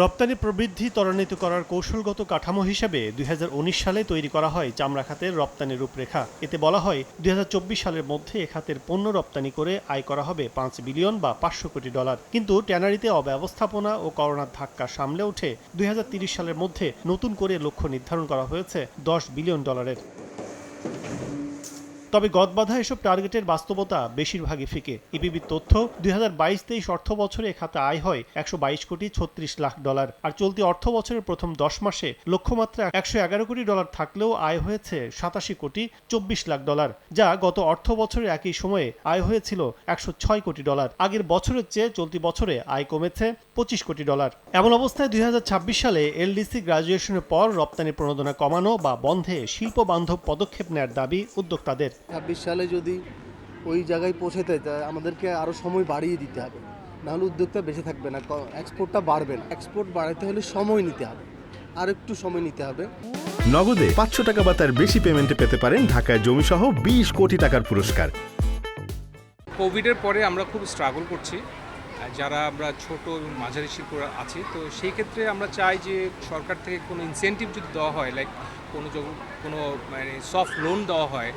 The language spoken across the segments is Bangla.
রপ্তানি প্রবৃদ্ধি ত্বরান্বিত করার কৌশলগত কাঠামো হিসেবে দুই হাজার উনিশ সালে তৈরি করা হয় চামড়া খাতের রপ্তানি রূপরেখা। এতে বলা হয়, দুই হাজার চব্বিশ সালের মধ্যে এ খাতের পণ্য রপ্তানি করে আয় করা হবে পাঁচ বিলিয়ন বা পাঁচশো কোটি ডলার। কিন্তু ট্যানারিতে অব্যবস্থাপনা ও করোনার ধাক্কা সামলে উঠে দুই সালের মধ্যে নতুন করে লক্ষ্য নির্ধারণ করা হয়েছে দশ বিলিয়ন ডলারের। তবে গদবাধা এসব টার্গেটের বাস্তবতা বেশিরভাগই ফিকে। ইপিবির তথ্য, দুই হাজার বাইশ তেইশ অর্থ বছরে খাতে আয় হয় একশো বাইশ কোটি ছত্রিশ লাখ ডলার আর চলতি অর্থ বছরের প্রথম দশ মাসে লক্ষ্যমাত্রা একশো এগারো কোটি ডলার থাকলেও আয় হয়েছে সাতাশি কোটি চব্বিশ লাখ ডলার, যা গত অর্থ বছরের একই সময়ে আয় হয়েছিল একশো ছয় কোটি ডলার। আগের বছরের চেয়ে চলতি বছরে আয় কমেছে পঁচিশ কোটি ডলার। এমন অবস্থায় দুই হাজার ছাব্বিশ সালে এলডিসি গ্রাজুয়েশনের পর রপ্তানি প্রণোদনা কমানো বা বন্ধে শিল্প বান্ধব পদক্ষেপ নেয়ার দাবি উদ্যোক্তাদের। ছাব্বিশ সালে যদি ওই জায়গায় পৌঁছাতে চায় আমাদেরকে আরও সময় বাড়িয়ে দিতে হবে। নাহলে উদ্যোগটা বেঁচে থাকবে না এক্সপোর্টটা বাড়বে না। এক্সপোর্ট বাড়াতে হলে সময় নিতে হবে। আর একটু সময় নিতে হবে। নগদে পাঁচশো টাকা বা তার বেশি পেমেন্টে পেতে পারেন ঢাকায় জমিসহ বিশ কোটি টাকার পুরস্কার। কোভিডের পরে আমরা খুব স্ট্রাগল করছি। যারা আমরা ছোট এবং মাঝারি শিল্প আছি তো সেই ক্ষেত্রে আমরা চাই যে সরকার থেকে কোনো ইনসেন্টিভ যদি দেওয়া হয় লাইক কোনো যখন কোনো মানে সফট লোন দেওয়া হয়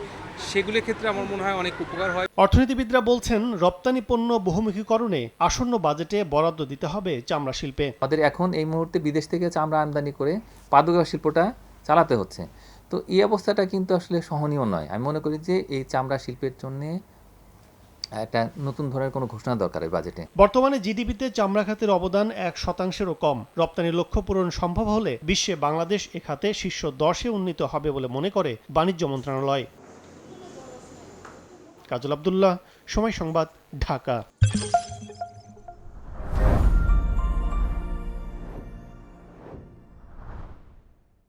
সেগুলোর ক্ষেত্রে আমার মনে হয় অনেক উপকার হয়। অর্থনীতিবিদরা বলছেন রপ্তানি পণ্য বহুমুখীকরণে আসন্ন বাজেটে বরাদ্দ দিতে হবে চামড়া শিল্পে। আমাদের এখন এই মুহূর্তে বিদেশ থেকে চামড়া আমদানি করে পাদুকা শিল্পটা চালাতে হচ্ছে। তো এই অবস্থাটা কিন্তু আসলে সহনীয় নয়। আমি মনে করি যে এই চামড়া শিল্পের জন্য একটা নতুন ধরনের কোনো ঘোষণা দরকার এই বাজেটে বর্তমানে জিডিপিতে চামড়া খাতের অবদান এক শতাংশেরও কম। রপ্তানির লক্ষ্য পূরণ সম্ভব হলে বিশ্বে বাংলাদেশ এ খাতে শীর্ষ দশে উন্নীত হবে বলে মনে করে বাণিজ্য মন্ত্রণালয়। কাজল আবদুল্লাহ, সময় সংবাদ, ঢাকা।